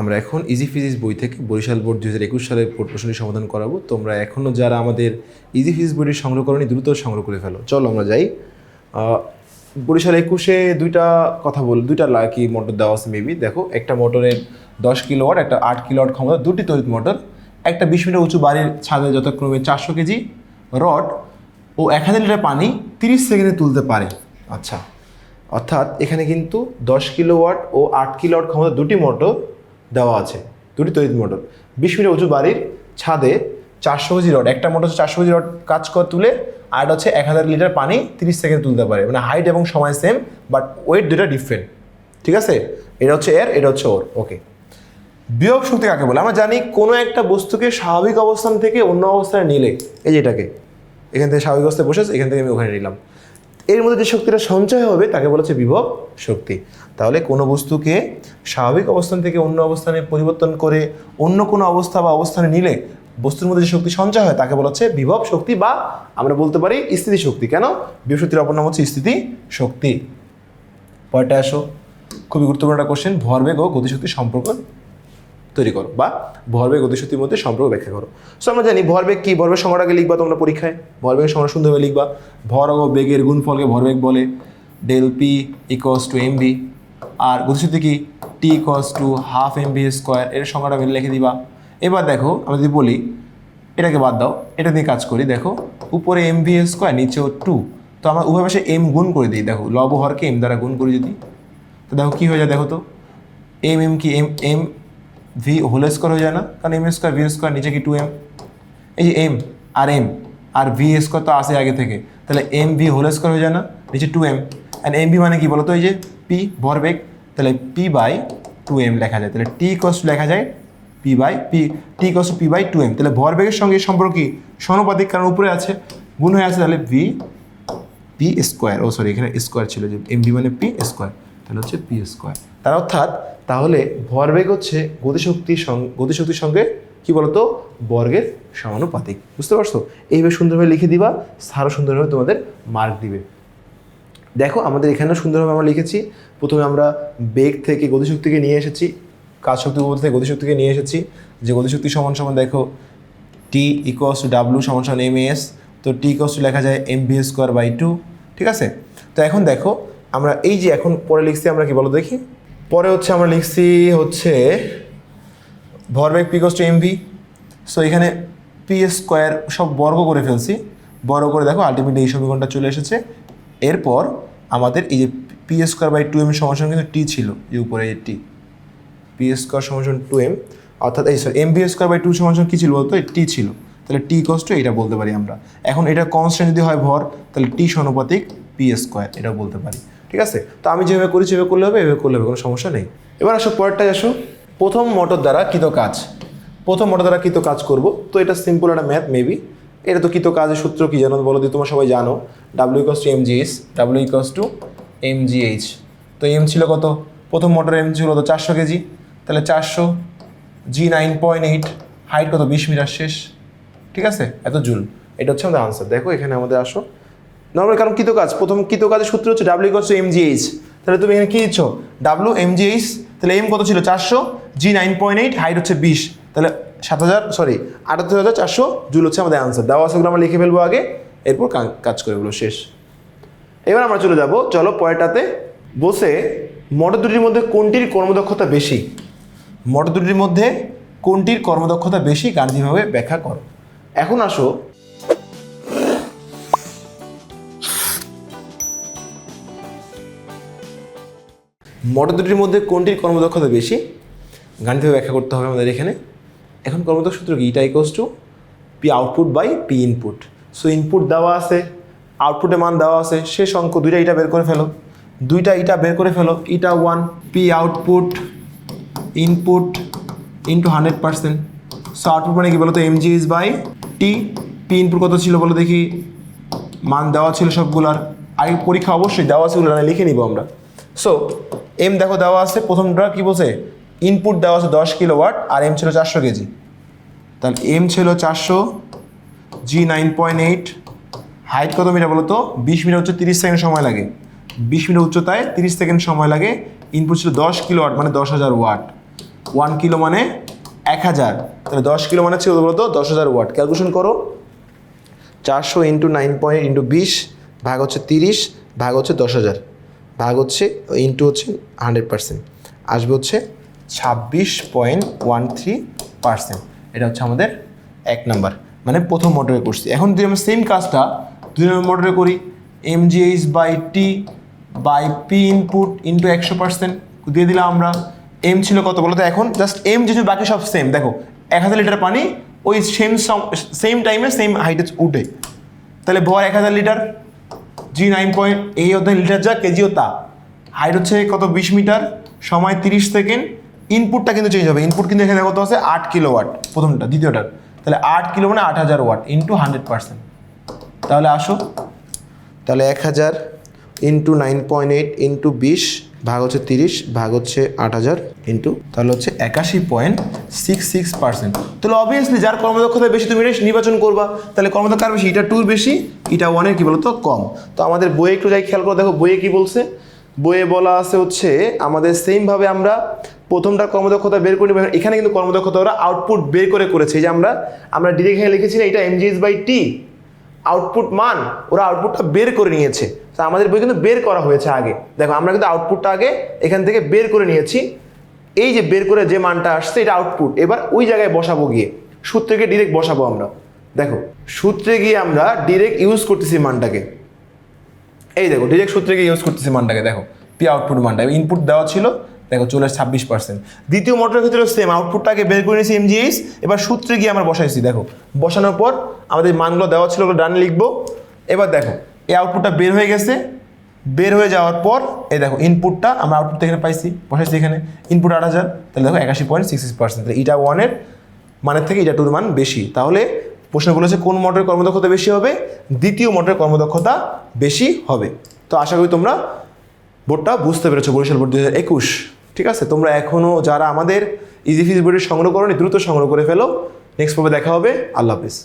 আমরা এখন easy physics বই থেকে বরিশাল বোর্ড দু হাজার একুশ সালের বোর্ড প্রশ্নটি সমাধান করাবো। তোমরা এখনও যারা আমাদের ইজি ফিজিক্স বইটি সংগ্রহ করনি, দ্রুত সংগ্রহ করে ফেলো। চলো আমরা যাই। বরিশাল একুশে দুইটা কথা বল, দুইটা লাকি মোটর দেওয়া আছে মেবি দেখো, একটা মোটরের দশ কিলোওয়াট, একটা আট কিলোওয়াট ক্ষমতা, দুটি তড়িৎ মোটর। একটা বিশ মিটার উঁচু বাড়ির ছাদে যথাক্রমে চারশো কেজি রড ও এক হাজার লিটার পানি তিরিশ সেকেন্ডে তুলতে পারে। আচ্ছা অর্থাৎ এখানে কিন্তু দশ কিলোওয়াট ও আট কিলোওয়াট ক্ষমতা দুটি মোটর দেওয়া আছে। দুটি তড়িৎ মোটর। বিশ মিটার উঁচু বাড়ির ছাদে চারশো কেজি রড। একটা মোটর হচ্ছে চারশো কেজি রড কাজ করে তুলে, আর হচ্ছে এক হাজার লিটার পানি তিরিশ সেকেন্ড তুলতে পারে। মানে হাইট এবং সময় সেম বাট ওয়েট দুটা ডিফারেন্ট ঠিক আছে? এটা হচ্ছে এর, এটা হচ্ছে ওর। ওকে বিয়োগ শক্তি কাকে বলে? আমরা জানি কোনো একটা বস্তুকে স্বাভাবিক অবস্থান থেকে অন্য অবস্থানে নিলে, এই যে এটাকে, এখান থেকে স্বাভাবিক অবস্থায় বসেছে, এখান থেকে আমি ওখানে নিলাম। এর মধ্যে যে শক্তিটা সঞ্চয় হবে, তাকে বলা হচ্ছে বিভব শক্তি। তাহলে কোনো বস্তুকে স্বাভাবিক অবস্থান থেকে অন্য অবস্থানে পরিবর্তন করে অন্য কোনো অবস্থা বা অবস্থানে নিলে বস্তুর মধ্যে যে শক্তি সঞ্চয় হয়, তাকে বলা হচ্ছে বিভব শক্তি বা আমরা বলতে পারি স্থিতি শক্তি। কেন? বিভব শক্তির অপর নাম হচ্ছে স্থিতি শক্তি। পরেরটা আসো। খুবই গুরুত্বপূর্ণ একটা কোশ্চেন ভরবেগ ও গতিশক্তির সম্পর্ক তৈরি করো বা ভরবেগ গতিশক্তির মধ্যে সম্পর্ক ব্যাখ্যা করো। সো আমরা জানি ভরবেগ কি? ভরবেগ সংখ্যাটাকে লিখবা তোমরা পরীক্ষায়। ভরবেগের সংখ্যা সুন্দরভাবে লিখবা। ভর ও বেগের গুণফলকে ভরবেগ বলে। Del P equals to M V আর গতিশক্তি কি? T equals to half M V square এর সংখ্যাটা মিলে লিখে দিবা। এবার দেখো, আমরা যদি বলি, এটাকে বাদ দাও। এটা দিয়ে কাজ করি, দেখো, উপরে এম ভি স্কোয়ার নিচেও টু তো আমরা উভয় পাশে এম গুণ করে দিই। দেখো, লব হরকে এম দ্বারা গুণ করি যদি। তো দেখো কী হয়ে যায় দেখো তো? এম এম কি? M M V whole square হয়ে যায় না? কারণ এম স্কোয়ার ভি স্কোয়ার নিচে কি টু এম এই যে এম আর এম আর ভি স্কোয়ার তো আসে আগে থেকে। তাহলে এম ভি হোল স্কোয়ার হয়ে যায় না? নিচে two M and M V মানে কি বলতো? এই যে পি ভরবেগ। তাহলে পি বাই টু এম লেখা যায়। তাহলে টি কস্ট লেখা যায় P by P T cause P by two M তাহলে ভরবেগের সঙ্গে সম্পর্ক কি? সমানুপাতিক, কারণ উপরে আছে। গুণ হয়ে আছে তাহলে V P square oh sorry এখানে স্কোয়ার ছিল যে এম ভি মানে পি স্কোয়ার তাহলে হচ্ছে পি স্কোয়ার তার অর্থাৎ তাহলে ভরবেগ হচ্ছে গতিশক্তির সঙ্গে গতিশক্তির সঙ্গে কি বলতো? বর্গের সমানুপাতিক। বুঝতে পারছ? এইভাবে সুন্দরভাবে লিখে দিবা আরও সুন্দরভাবে তোমাদের মার্ক দিবে। দেখো, আমাদের এখানেও সুন্দরভাবে আমরা লিখেছি। প্রথমে আমরা বেগ থেকে গতিশক্তিকে নিয়ে এসেছি, কাজ শক্তি উপর থেকে গতিশক্তিকে নিয়ে এসেছি। যে গতিশক্তি সমান সমান দেখো টি ইকোয়াস টু ডাব্লু সমান সমান এম এস তো টি ইকোয়াস টু লেখা যায় M V square by two ঠিক আছে? তো এখন দেখো, আমরা এই যে এখন পরে লিখছি, আমরা কি বলো দেখি? পরে হচ্ছে আমরা লিখছি হচ্ছে ভরবেগ P two M V so এখানে পি স্কোয়ার সব বর্গ করে ফেলছি, বর্গ করে দেখো আলটিমেটলি এই সমীকরণটা চলে এসেছে। এরপর আমাদের এই যে P square by two M সমান কিন্তু টি ছিল যে উপরে এই টি পি স্কোয়ার সমান টু এম অর্থাৎ এই sorry M B square by two সমান কী ছিল বলতো? টি ছিল। তাহলে টি কষ্ট এটা বলতে পারি আমরা। এখন এটা কনস্ট্যান্ট যদি হয় ভর, তাহলে টি সনুপাতিক পি স্কোয়ার এটা বলতে পারি। ঠিক আছে? তো আমি যেভাবে করি যেভাবে করলে হবে, এভাবে করলে হবে, কোনো সমস্যা নেই। এবার আসো পরেরটায় আসো। প্রথম মোটর দ্বারা কৃত কাজ। প্রথম মোটর দ্বারা কৃত কাজ করব। তো এটা সিম্পল একটা ম্যাথ মেবি এটা তো কৃত কাজের সূত্র কী জানো? বলো দিয়ে তোমরা সবাই জানো। W equals to M GH W equals to M GH তো এম ছিল কত? প্রথম মোটর এম ছিল কত? চারশো কেজি। তাহলে চারশো G nine point eight height কত? বিশ মিটার শেষ। ঠিক আছে? এত জুল। এটা হচ্ছে আমাদের আনসার দেখো এখানে আমাদের আসো। নর্মাল কারণ কৃত কাজ। প্রথম কৃত কাজের সূত্র হচ্ছে W equals M G H তাহলে তুমি এখানে কী দিচ্ছ? ডাব্লিউ এম জি এইচ তাহলে এম কত ছিল? চারশো। G nine point eight height হচ্ছে বিশ। তাহলে সাত হাজার সরি আটাত্তর হাজার চারশো জুল হচ্ছে আমাদের আনসার দেওয়া আছে আমরা লিখে ফেলব আগে, এরপর কাজ করে ওগুলো শেষ। এবার আমরা চলে যাব, চলো পরেরটাতে। বসে মোটর দুটির মধ্যে কোনটির কর্মদক্ষতা বেশি? মোটর দুটির মধ্যে কোনটির কর্মদক্ষতা বেশি? গাণিতিকভাবে ব্যাখ্যা করো। এখন আসো মোটর দুটির মধ্যে কোনটির কর্মদক্ষতা বেশি? গাণিতিকভাবে ব্যাখ্যা করতে হবে আমাদের এখানে। এখন কর্মদক্ষ সূত্র কি? Eta equals to P output by P input so input দেওয়া আছে আউটপুটের মান দেওয়া আছে, শেষ অঙ্ক দুইটা ইটা বের করে ফেলো। দুইটা ইটা বের করে ফেলো, eta one P output input into hundred percent so output মানে কি বলো তো M GS by T P input কত ছিল বলো দেখি। মান দেওয়া ছিল সবগুলার। আগে পরীক্ষা অবশ্যই দেওয়া না লিখে নিব আমরা। সো এম দেখো দেওয়া আছে প্রথমটা কি বলছে? ইনপুট দেওয়া আছে দশ কিলো ওয়াট আর এম ছিল চারশো কেজি। তাহলে এম ছিল চারশো G nine point eight height কত মিটার বলো তো? বিশ মিটার হচ্ছে তিরিশ সেকেন্ড সময় লাগে। বিশ মিটার উচ্চতায় তিরিশ সেকেন্ড সময় লাগে। ইনপুট ছিল দশ কিলো ওয়াট মানে দশ হাজার ওয়াট ওয়ান কিলো মানে এক হাজার। তাহলে দশ কিলো মানে ছিল বলতো দশ হাজার ওয়াট ক্যালকুলেশন করো। চারশো ইন্টু নাইন পয়েন্ট ইন্টু বিশ, ভাগ হচ্ছে তিরিশ, ভাগ হচ্ছে দশ হাজার। ভাগ হচ্ছে ইন্টু হচ্ছে হান্ড্রেড পার্সেন্ট আসবে হচ্ছে ছাব্বিশ পয়েন্ট ওয়ান থ্রি পার্সেন্ট। এটা হচ্ছে আমাদের এক নাম্বার। মানে প্রথম মোটরে করছি। এখন যদি আমরা সেম কাজটা দুই নম্বর মোটরে করি M GH by T by P input into একশো পার্সেন্ট দিয়ে দিলাম আমরা এম ছিল কত বলো তো এখন জাস্ট এম যেহেতু বাকি সব সেম দেখো, এক হাজার লিটার পানি ওই সেম সেম টাইমে সেম হাইটে উঠে। তাহলে ভর এক হাজার লিটার জি নাইন পয়েন্ট এই অধ্যায় লিটার যা কেজিও তা। হাইট হচ্ছে কত? বিশ মিটার, সময় তিরিশ সেকেন্ড। ইনপুটটা কিন্তু চেঞ্জ হবে। ইনপুট কিন্তু এখানে কত আছে? আট কিলো ওয়াট প্রথমটা দ্বিতীয়টার তাহলে আট কিলো মানে আট হাজার ওয়াট ইন্টু হান্ড্রেড পার্সেন্ট তাহলে আসো। তাহলে এক হাজার into nine point eight into বিশ ভাগ হচ্ছে তিরিশ, ভাগ হচ্ছে আট হাজার ইন্টু তাহলে হচ্ছে একাশি পয়েন্ট সিক্স সিক্স পার্সেন্ট তাহলে অবভিয়াসলি যার কর্মদক্ষতা বেশি তুমি এটা নির্বাচন করবা, তাহলে কর্মদক্ষতা কার বেশি? এটা টুর বেশি, এটা ওয়ানের কি বলতো? কম। তো আমাদের বইয়ে একটু যাই খেয়াল করে দেখো, বইয়ে কি বলছে? বইয়ে বলা আছে হচ্ছে, আমাদের সেমভাবে আমরা প্রথমটা কর্মদক্ষতা বের করে এখানে কিন্তু কর্মদক্ষতা ওরা আউটপুট বের করে করেছে। যে আমরা আমরা ডিরেক্ট এখানে লিখেছি না, এটা এমজিএস বাই টি আউটপুট মান ওরা আউটপুটটা বের করে নিয়েছে। তা আমাদের বই কিন্তু বের করা হয়েছে আগে। দেখো, আমরা কিন্তু আউটপুটটা আগে এখান থেকে বের করে নিয়েছি। এই যে বের করে যে মানটা আসছে, এটা আউটপুট এবার ওই জায়গায় বসাবো গিয়ে। সূত্রকে ডিরেক্ট বসাবো আমরা। দেখো, সূত্রে গিয়ে আমরা ডিরেক্ট ইউজ করতেছি মানটাকে। এই দেখো ডিরেক্ট সূত্রে গিয়ে ইউজ করতেছি মানটাকে। দেখো পি আউটপুট মানটা। ইনপুট দেওয়া ছিল দেখো, চলে ছাব্বিশ পার্সেন্ট দ্বিতীয় মোটরের ক্ষেত্রে সেম আউটপুটটাকে বের করে নিয়েছি এমজিএইচ এবার সূত্রে গিয়ে আমরা বসাইছি, দেখো। বসানোর পর আমাদের মানগুলো দেওয়া ছিল, ওগুলো ডানে লিখব। এবার দেখো, এই আউটপুটটা বের হয়ে গেছে। বের হয়ে যাওয়ার পর, এই দেখো ইনপুটটা আমরা আউটপুট এখানে পাইছি, বসাইছি এখানে। ইনপুট আট হাজার, তাহলে দেখো, একাশি পয়েন্ট সিক্স সিক্স পার্সেন্ট তাহলে ইটা ওয়ানের মানের থেকে ইটা টুর মান বেশি। তাহলে প্রশ্ন বলেছে কোন মোটরের কর্মদক্ষতা বেশি হবে? দ্বিতীয় মোটরের কর্মদক্ষতা বেশি হবে। তো আশা করি তোমরা বোর্ডটা বুঝতে পেরেছ, বরিশাল বোর্ড দু হাজার একুশ। ঠিক আছে? তোমরা এখনও যারা আমাদের ইজি ফিজ বইটি সংগ্রহ করো দ্রুত সংগ্রহ করে ফেলো। নেক্সট পর্বে দেখা হবে। আল্লাহ হাফিজ।